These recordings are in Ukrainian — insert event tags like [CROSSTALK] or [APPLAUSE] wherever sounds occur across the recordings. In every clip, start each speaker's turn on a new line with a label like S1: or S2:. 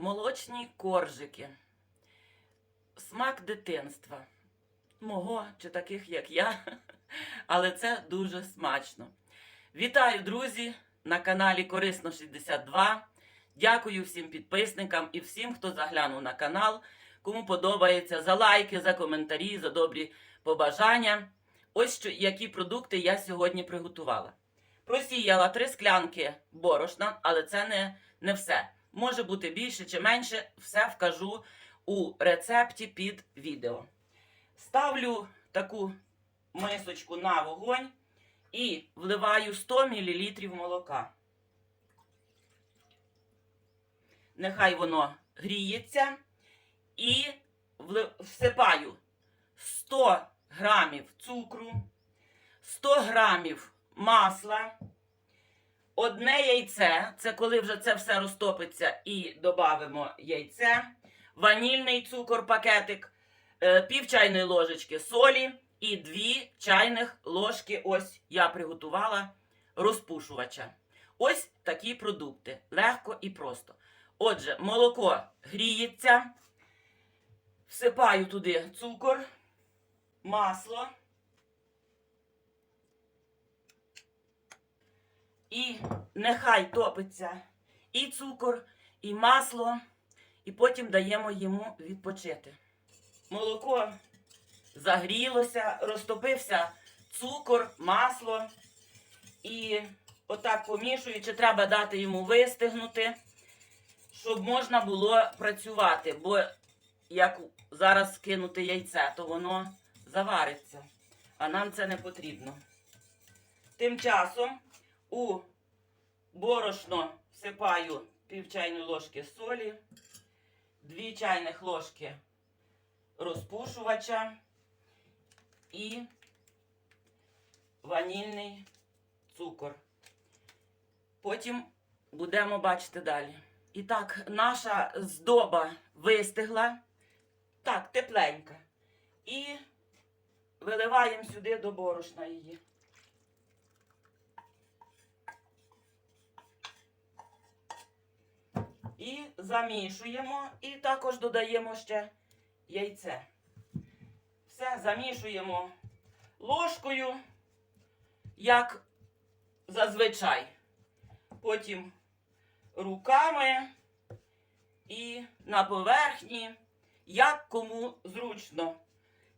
S1: Молочні коржики. Смак дитинства. Мого чи таких, як я. [LAUGHS] Але це дуже смачно. Вітаю, друзі, на каналі Корисно 62. Дякую всім підписникам і всім, хто заглянув на канал. Кому подобається за лайки, за коментарі, за добрі побажання. Ось що, які продукти я сьогодні приготувала. Просіяла три склянки борошна, але це не, не все. Може бути більше чи менше, все вкажу у рецепті під відео. Ставлю таку мисочку на вогонь і вливаю 100 мл молока. Нехай воно гріється. І всипаю 100 грамів цукру, 100 грамів масла, одне яйце, це коли вже це все розтопиться, і додамо яйце, ванільний цукор пакетик, е, пів чайної ложечки солі і 2 чайних ложки. Ось я приготувала розпушувача. Ось такі продукти. Легко і просто. Отже, молоко гріється. Всипаю туди цукор, масло. І нехай топиться і цукор, і масло, і потім даємо йому відпочити. Молоко загрілося, розтопився цукор, масло. І отак помішуючи, треба дати йому вистигнути, щоб можна було працювати. Бо як зараз скинути яйце, то воно завариться. А нам це не потрібно. Тим часом у борошно всипаю пів чайної ложки солі, 2 чайних ложки розпушувача і ванільний цукор. Потім будемо бачити далі. І так, наша здоба вистигла. Так, тепленька. І виливаємо сюди до борошна її. І замішуємо, і також додаємо ще яйце. Все замішуємо ложкою, як зазвичай. Потім руками і на поверхні, як кому зручно.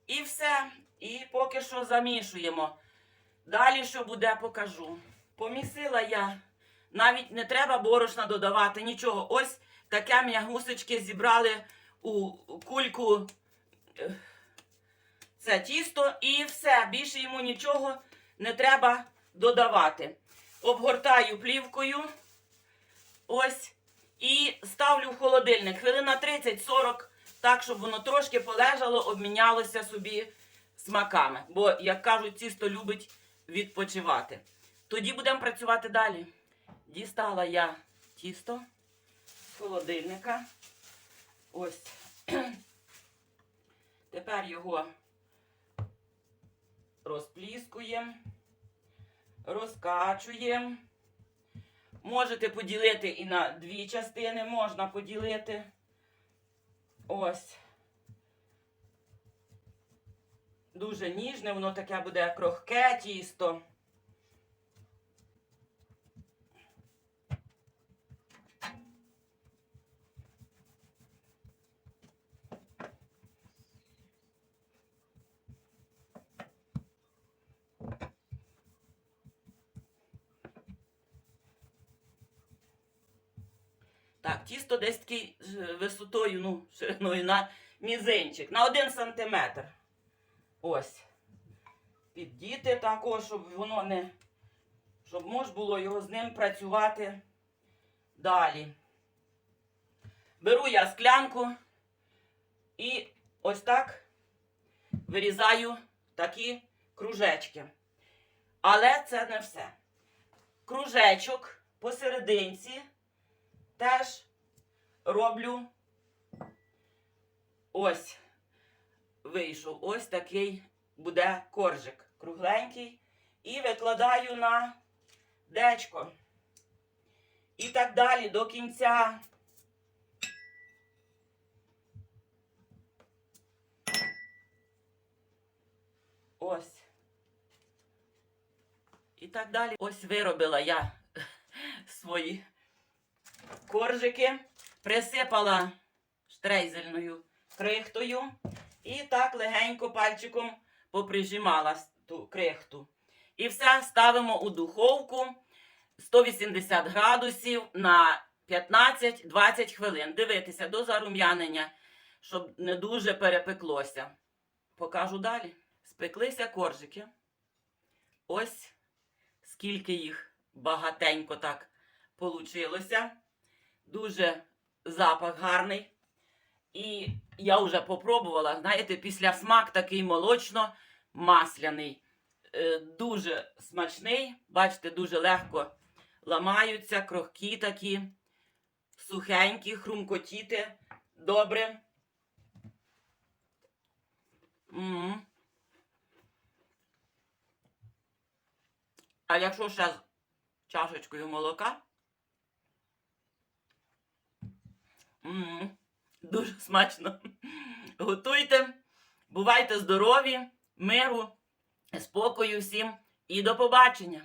S1: І все. І поки що замішуємо. Далі, що буде, покажу. Помісила я. Навіть не треба борошна додавати, нічого. Ось таке м'ягусечки зібрали у кульку е, це тісто і все. Більше йому нічого не треба додавати. Обгортаю плівкою. Ось. І ставлю в холодильник. Хвилина 30-40, так, щоб воно трошки полежало, обмінялося собі смаками. Бо, як кажуть, тісто любить відпочивати. Тоді будемо працювати далі. Дістала я тісто з холодильника. Ось. [CLEARS THROAT] Тепер його розпліскуємо, розкачуємо. Можете поділити і на дві частини, можна поділити. Ось. Дуже ніжне, воно таке буде крохке тісто. Так, тісто десь такий е, висотою, ну, шириною на мізинчик, на один сантиметр. Ось. Піддіти також, щоб воно не. Щоб можна було його з ним працювати далі. Беру я склянку і ось так вирізаю такі кружечки. Але це не все. Кружечок посерединці теж роблю ось вийшов ось такий буде коржик кругленький. І викладаю на дечко. І так далі до кінця. Ось. І так далі. Ось виробила я [LAUGHS] свої коржики, присипала штрейзельною крихтою і так легенько пальчиком поприжимала ту крихту. І все ставимо у духовку 180 градусів на 15-20 хвилин. Дивитися до зарум'янення, щоб не дуже перепеклося. Покажу далі. Спеклися коржики. Ось скільки їх багатенько так получилося. Дуже запах гарний. І я вже попробувала, знаєте, після смак такий молочно-масляний. Е, Дуже смачний. Бачите, дуже легко ламаються, крохкі такі, сухенькі, хрумкотіти. Добре. м А якщо ще з чашечкою молока. М Дуже смачно. Готуйте, бувайте здорові, миру, спокою всім і до побачення!